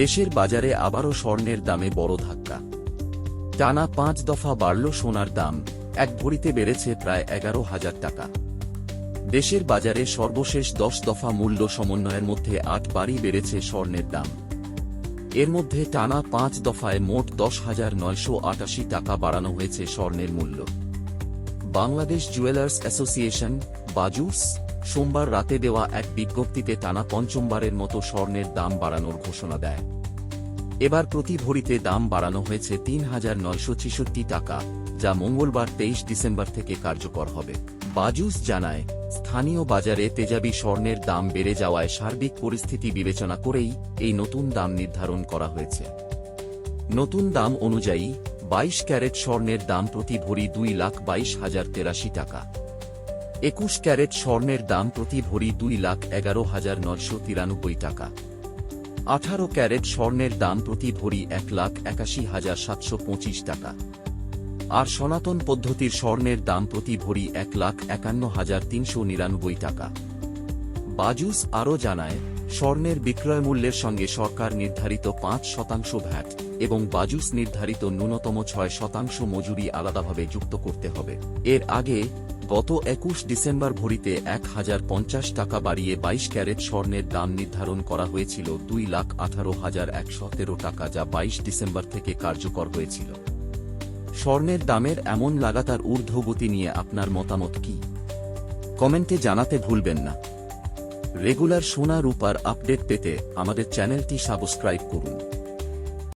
দেশের বাজারে আবারও স্বর্ণের দামে বড় ধাক্কা। টানা পাঁচ দফা বাড়ল সোনার দাম, এক ভরিতে বেড়েছে প্রায় এগারো হাজার টাকা। দেশের বাজারে সর্বশেষ দশ দফা মূল্য সমন্বয়ের মধ্যে আট বারই বেড়েছে স্বর্ণের দাম। এর মধ্যে টানা পাঁচ দফায় মোট দশ হাজার নয়শো আটাশি টাকা বাড়ানো হয়েছে স্বর্ণের মূল্য। বাংলাদেশ জুয়েলার্স অ্যাসোসিয়েশন বাজুস সোমবার রাতে দেওয়া এক বিজ্ঞপ্তিতে টানা পঞ্চমবারের মতো স্বর্ণের দাম বাড়ানোর ঘোষণা দেয়। এবার প্রতি ভরিতে দাম বাড়ানো হয়েছে তিন হাজার নয়শো ছেষট্টি টাকা, যা মঙ্গলবার তেইশ ডিসেম্বর থেকে কার্যকর হবে। বাজুস জানায়, স্থানীয় বাজারে তেজাবি স্বর্ণের দাম বেড়ে যাওয়ায় সার্বিক পরিস্থিতি বিবেচনা করেই এই নতুন দাম নির্ধারণ করা হয়েছে। নতুন দাম অনুযায়ী, বাইশ ক্যারেট স্বর্ণের দাম প্রতি ভরি দুই লাখ বাইশ হাজার তেরাশি টাকা। একুশ ক্যারেট স্বর্ণের দাম প্রতি ভরি দুই লাখ এগারো হাজার নয়শো তিরানব্বই টাকা। আঠারো ক্যারেট স্বর্ণের দাম প্রতি ভরি এক লাখ একাশি হাজার সাতশো পঁচিশ টাকা। আর সনাতন পদ্ধতির স্বর্ণের দাম প্রতি ভরি এক লাখ একান্ন হাজার তিনশো নিরানব্বই টাকা। বাজুস আরও জানায়, স্বর্ণের বিক্রয় মূল্যের সঙ্গে সরকার নির্ধারিত পাঁচ শতাংশ ভ্যাট এবং বাজুস নির্ধারিত ন্যূনতম ছয় শতাংশ মজুরি আলাদাভাবে যুক্ত করতে হবে। এর আগে গত একুশ ডিসেম্বর ভরিতে এক হাজার পঞ্চাশ টাকা বাড়িয়ে বাইশ ক্যারেট স্বর্ণের দাম নির্ধারণ করা হয়েছিল দুই লাখ আঠারো হাজার একশো টাকা, যা বাইশ ডিসেম্বর থেকে কার্যকর হয়েছিল। স্বর্ণের দামের এমন লাগাতার ঊর্ধ্বগতি নিয়ে আপনার মতামত কি? কমেন্টে জানাতে ভুলবেন না। রেগুলার সোনা রূপার আপডেট পেতে আমাদের চ্যানেলটি সাবস্ক্রাইব করুন।